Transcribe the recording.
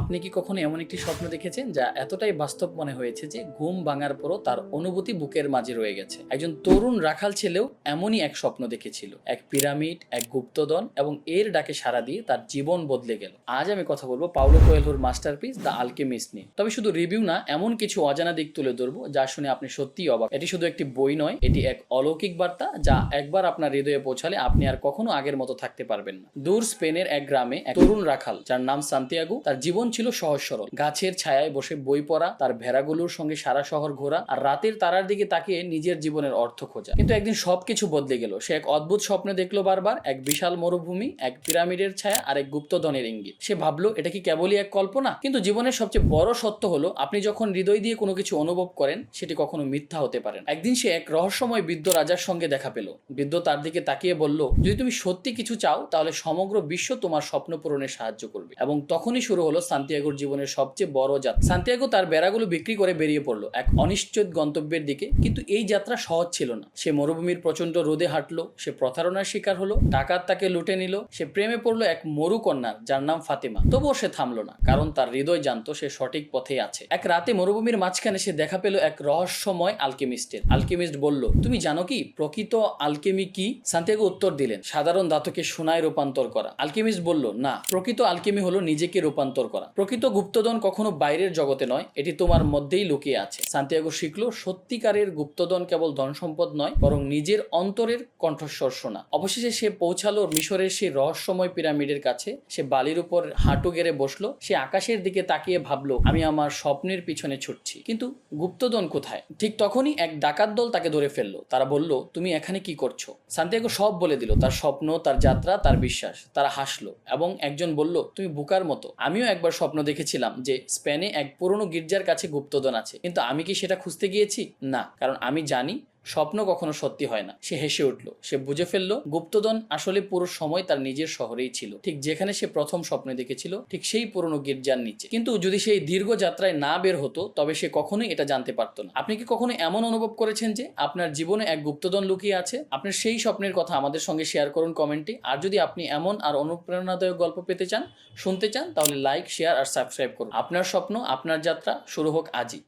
আপনি কি কখনো এমন একটি স্বপ্ন দেখেছেন যা এতটাই বাস্তব মনে হয়েছে যে ঘুম ভাঙার পরও তার অনুভূতি বুকের মাঝে রয়ে গেছে? একজন তরুণ রাখাল ছেলেও এমনই এক স্বপ্ন দেখেছিল। এক পিরামিড, এক গুপ্তদন এবং এর ডাকে সাড়া দিয়ে তার জীবন বদলে গেল। আজ আমি কথা বলব পাউলো কোয়েলহোর মাস্টারপিস দ্য আলকেমিস্ট নিয়ে। তবে শুধু রিভিউ না, এমন কিছু অজানা দিক তুলে ধরবো যা শুনে আপনি সত্যিই অবাক। এটি শুধু একটি বই নয়, এটি এক অলৌকিক বার্তা যা একবার আপনার হৃদয়ে পৌঁছালে আপনি আর কখনো আগের মতো থাকতে পারবেন না। দূর স্পেনের এক গ্রামে এক তরুণ রাখাল, যার নাম সান্তিয়াগো, তার জীবন ছিল সহজ সরল। গাছের ছায়ায় বসে বই পড়া, তার ভেড়াগুলোর সঙ্গে সারা শহর ঘোরা আর রাতের তারার দিকে তাকিয়ে নিজের জীবনের অর্থ খোঁজা। কিন্তু একদিন সবকিছু বদলে গেল। সে এক অদ্ভুত স্বপ্ন দেখল বারবার, এক বিশাল মরুভূমি, এক পিরামিডের ছায়া আর এক গুপ্তধনের ইঙ্গিত। সে ভাবলো, এটা কি কেবলই এক কল্পনা? কিন্তু জীবনের সবচেয়ে বড় সত্য হলো, আপনি যখন হৃদয় দিয়ে কোনো কিছু অনুভব করেন, সেটি কখনো মিথ্যা হতে পারে। একদিন সে এক রহস্যময় বৃদ্ধ রাজার সঙ্গে দেখা পেল। বৃদ্ধ তার দিকে তাকিয়ে বলল, যদি তুমি সত্যি কিছু চাও, তাহলে সমগ্র বিশ্ব তোমার স্বপ্ন পূরণে সাহায্য করবে। এবং তখনই শুরু হলো সান্তিয়াগোর জীবনের সবচেয়ে বড় যাত্রা। সান্তিয়াগো তার বেড়াগুলো বিক্রি করে বেরিয়ে পড়ল এক অনিশ্চিত গন্তব্যের দিকে। কিন্তু এই যাত্রা সহজ ছিল না। সে মরুভূমির প্রচণ্ড রোদে হাঁটলো, সে প্রতারণার শিকার হলো, ডাকাত তাকে লুটে নিল, সে প্রেমে পড়ল এক মরু কন্যার যার নাম ফাতেমা। তবুও সে থামলো না, কারণ তার হৃদয় জানতো সে সঠিক পথেই আছে। এক রাতে মরুভূমির মাঝখানে সে দেখা পেল এক রহস্যময় আলকেমিস্টের। আলকেমিস্ট বলল, তুমি জানো কি? প্রকৃত আলকেমি কি? সান্তিয়াগো উত্তর দিলেন, সাধারণ ধাতুকে সোনায় রূপান্তর করা। আলকেমিস্ট বলল, না, প্রকৃত আলকেমি হলো নিজেকে রূপান্তর করা প্রকৃত গুপ্তধন কখনো বাইরের জগতে নয়, এটি তোমার মধ্যেই লুকিয়ে আছে। সান্তিয়াগো শিখলো, সত্যিকারের গুপ্তধন কেবল ধন সম্পদ নয়, বরং নিজের অন্তরের কণ্ঠস্বর শোনা। অবশেষে সে পৌঁছালো মিশরের সেই রহস্যময় পিরামিডের কাছে। সে বালির উপর হাঁটু গেড়ে বসল। সে আকাশের দিকে তাকিয়ে ভাবলো, আমি আমার স্বপ্নের পিছনে ছুটছি। কিন্তু গুপ্তধন কোথায়? ঠিক তখনই এক ডাকাত দল তাকে ধরে ফেলল। তারা বলল, তুমি এখানে কি করছ? সান্তিয়াগো সব বলে দিল, তার স্বপ্ন, তার যাত্রা, তার বিশ্বাস। তারা হাসলো এবং একজন বলল, তুমি বুকার মতো। আমিও একবার স্বপ্ন দেখেছিলাম যে স্পেনে এক পুরনো গির্জার কাছে গুপ্তধন আছে। কিন্তু আমি কি সেটা খুঁজতে গিয়েছি? না। কারণ আমি জানি স্বপ্ন কখনো সত্যি হয় না। সে হেসে উঠল, সে বুঝে ফেলল, গুপ্তধন আসলে পুরো সময় তার নিজের শহরেই ছিল। ঠিক যেখানে সে প্রথম স্বপ্নে দেখেছিল, ঠিক সেই পুরনো গির্জার নিচে। কিন্তু যদি সেই দীর্ঘ যাত্রায় না বের হতো, তবে সে কখনোই এটা জানতে পারতো না। আপনি কি কখনো এমন অনুভব করেছেন যে, আপনার জীবনে এক গুপ্তধন লুকিয়ে আছে? আপনার সেই স্বপ্নের কথা আমাদের সঙ্গে শেয়ার করুন কমেন্টে। আর যদি আপনি এমন আর অনুপ্রেরণাদায়ক গল্প পেতে চান, শুনতে চান, তাহলে লাইক, শেয়ার আর সাবস্ক্রাইব করুন। আপনার স্বপ্ন, আপনার যাত্রা, শুরু হোক আজই।